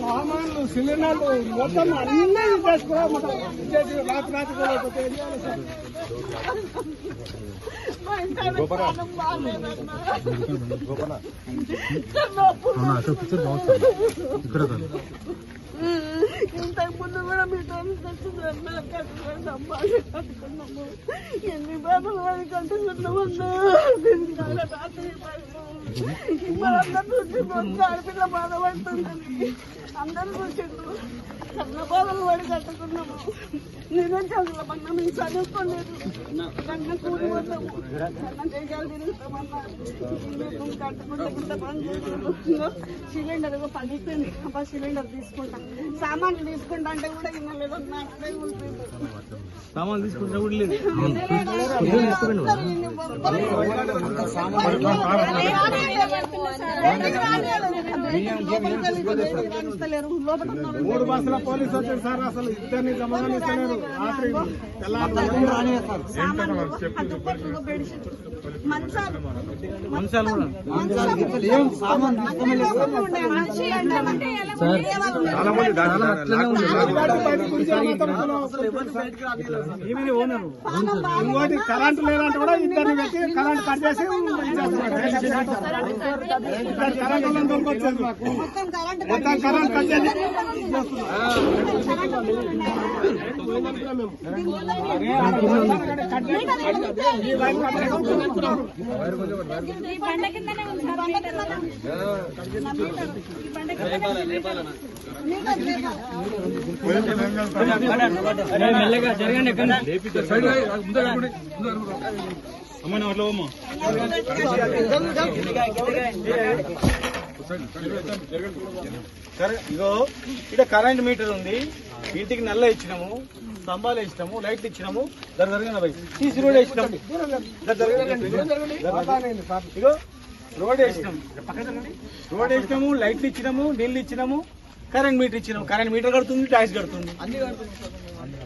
సామాన్లు సిలిండర్లు మొత్తం అన్ని ఇచ్చేసి రాత్రి రాత్రి కూడా అయిపోతే ఏం చేయాలి సార్? ఇంతకు ముందు కూడా మీ కట్టుకున్నాము ఎన్ని బాధలు వాడి కట్టుకున్నామన్నా దీనికి చాలా రాత్రి అందరూ చూసి మొత్తం ఆడపిల్ల బాధపడుతుందని అందరూ చూసిండ్రు చాలా బాధలు పడి కట్టుకున్నాము నిజం చదువులమన్నా మేము చదువుకోలేదు. కన్న కూలి పోతాము కన్న దేశాలు తిరుగుతామన్నారు. కట్టుకుంటే పని చేస్తున్నాము సిలిండర్ పగిలిపోయింది. అబ్బా సిలిండర్ తీసుకుంటా. సామాన్లు తీసుకుంటా అంటే కూడా సామాన్లు తీసుకుంటే కూడా లేదు మూడు బస్సుల పోలీసు వచ్చారు సార్ అసలు ఇద్దరిని గమనిస్తలేరు రాత్రి మంచాలు కూడా సామాన్ చాలా ఇంకోటి కరెంట్ లేదంటే కూడా ఇద్దరిని పెట్టి కరెంట్ కట్ చేసి. ఇద్దరు కరెంట్ మొత్తం కరెంట్ కట్ చేసి ఈ బండ కిందనే ఉంది. సార్. ఈ కిందనే మెల్లగా జరగండి అమ్మ నా అట్లా అమ్మ ఇగో ఇక్కడ కరెంట్ మీటర్ ఉంది. ఇంటికి నల్ల ఇచ్చినాము స్తంభాలు ఇచ్చినాము లైట్లు ఇచ్చినాము దాని జరగండి సీసీ రోడ్ ఇచ్చినాము ఇగో రోడ్ వేసినాము రోడ్ వేసినాము లైట్లు ఇచ్చినాము నీళ్ళు ఇచ్చినాము కరెంట్ మీటర్ ఇచ్చినాము. కరెంట్ మీటర్ కడుతుంది ట్యాక్స్ కడుతుంది.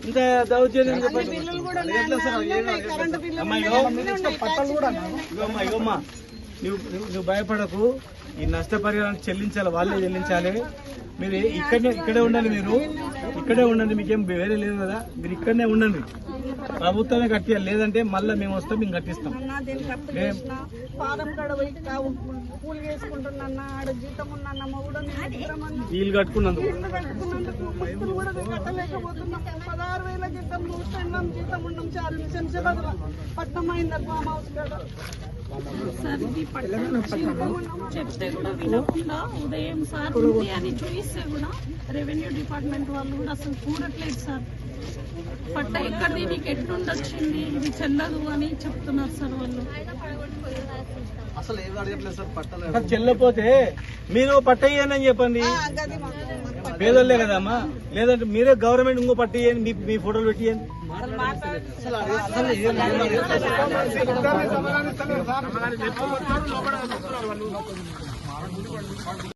ఇంత దౌర్జన్యం చెప్పండి. బిల్లులు కూడా ఉన్నాయి. కరెంటు బిల్లులు అమ్మా, నువ్వు నువ్వు భయపడకు. ఈ నష్టపరిహారాన్ని చెల్లించాలి వాళ్ళే చెల్లించాలి. మీరు ఇక్కడనే ఇక్కడే ఉండండి మీరు. ఇక్కడే ఉండండి మీకేం వేరే లేదు కదా. మీరు ఇక్కడనే ఉండండి. ప్రభుత్వమే కట్టియాలి. లేదంటే మళ్ళీ మేము వస్తాం మేము కట్టిస్తాం. వీళ్ళు కట్టుకున్నందుకు. కూడా కట్టలేకపోతున్నాం. పదహారు వేల జీతం చూస్తున్నాం జీతం ఉన్నాం చాలు. శంషాబాద్ పట్నం అయింది ఫామ్ హౌస్ కాడ? సార్ ఇది పట్టణం చెప్తే కూడా వినకుండా ఉదయం సార్ ఉంది అని చూపిస్తే కూడా రెవెన్యూ డిపార్ట్మెంట్ వాళ్ళు కూడా అసలు చూడట్లేదు సార్. పట్ట ఎక్కడిది నీకు ఎట్లుండి వచ్చింది ఇది చెల్లదు అని చెప్తున్నారు సార్ వాళ్ళు. అసలు చెల్లపోతే మీరు పట్టయ్యని అని చెప్పండి. పేదోళ్ళే కదమ్మా. లేదంటే మీరే గవర్నమెంట్ ఇంకో పట్టి మీ మీ ఫోటోలు పెట్టియండి